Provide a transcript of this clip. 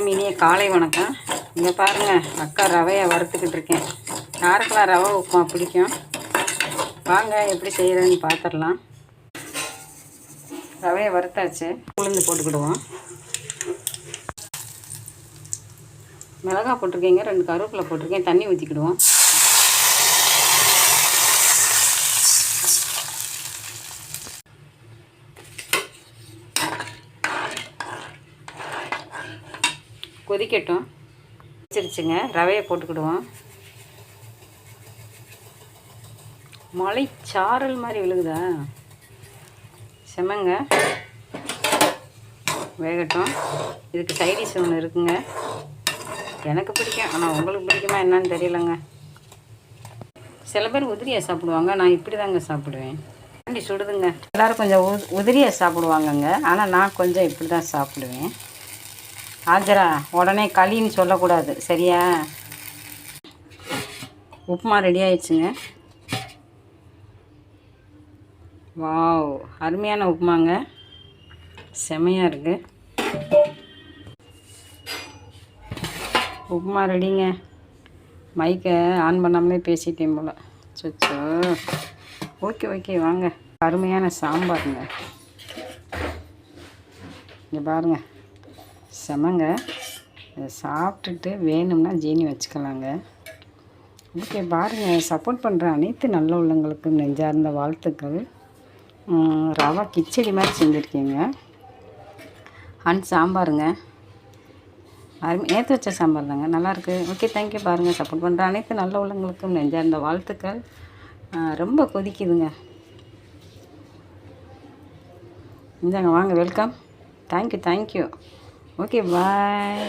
அனைவருக்கும் இனிய காலை வணக்கம். இங்கே பாருங்கள் அக்கா ரவையை வறுத்துக்கிட்டு இருக்கேன். யாருக்கெல்லாம் ரவை உப்புமா பிடிக்கும். வாங்க எப்படி செய்கிறதுன்னு பார்த்துடலாம் ரவையை வறுத்தாச்சு உளுந்து போட்டுக்கிடுவோம். மிளகா போட்டிருக்கீங்க ரெண்டு கருவேப்பிலை போட்டிருக்கேன் தண்ணி ஊற்றிக்கிடுவோம் கொதிக்கட்டும். வச்சிருச்சுங்க. ரவையை போட்டுக்கிடுவோம். மலை சாரல் மாதிரி விழுகுதா? செமங்க வேகட்டும். இதுக்கு சைடிஷ் ஒன்று இருக்குங்க. எனக்கு பிடிக்கும். ஆனால் உங்களுக்கு பிடிக்குமா என்னன்னு தெரியலங்க. சில பேர் உதிரியாக சாப்பிடுவாங்க. நான் இப்படி தாங்க சாப்பிடுவேன். வண்டி சுடுதுங்க. எல்லோரும் கொஞ்சம் உ உதிரியாக சாப்பிடுவாங்கங்க. ஆனால் நான் கொஞ்சம் இப்படி தான் சாப்பிடுவேன். ஆஜரா உடனே களின்னு சொல்லக்கூடாது சரியா? உப்புமா ரெடி ஆயிடுச்சுங்க. வாவ் அருமையான உப்புமாங்க. செமையாக இருக்குது உப்புமா ரெடிங்க மைக்கை ஆன் பண்ணாமலே பேசிட்டேன் போல். சொச்சோ ஓகே ஓகே வாங்க. அருமையான சாம்பாருங்க. இங்கே பாருங்கள் செமங்க. இதை சாப்பிட்டுட்டு வேணும்னா ஜீனி வச்சுக்கலாங்க. ஓகே பாருங்கள் சப்போர்ட் பண்ணுற அனைத்து நல்ல உள்ளங்களுக்கும் நெஞ்சார்ந்த வாழ்த்துக்கள். ரவா கிச்சடி மாதிரி செஞ்சுருக்கீங்க. அண்ட் சாம்பாருங்க. அருமை நேற்று வச்ச சாம்பார் தாங்க நல்லாயிருக்கு ஓகே தேங்க்யூ பாருங்கள் சப்போர்ட் பண்ணுற அனைத்து நல்ல உள்ளங்களுக்கும் நெஞ்சார்ந்த வாழ்த்துக்கள். ரொம்ப கொதிக்குதுங்க. இந்தாங்க வாங்க welcome thank you thank you okay bye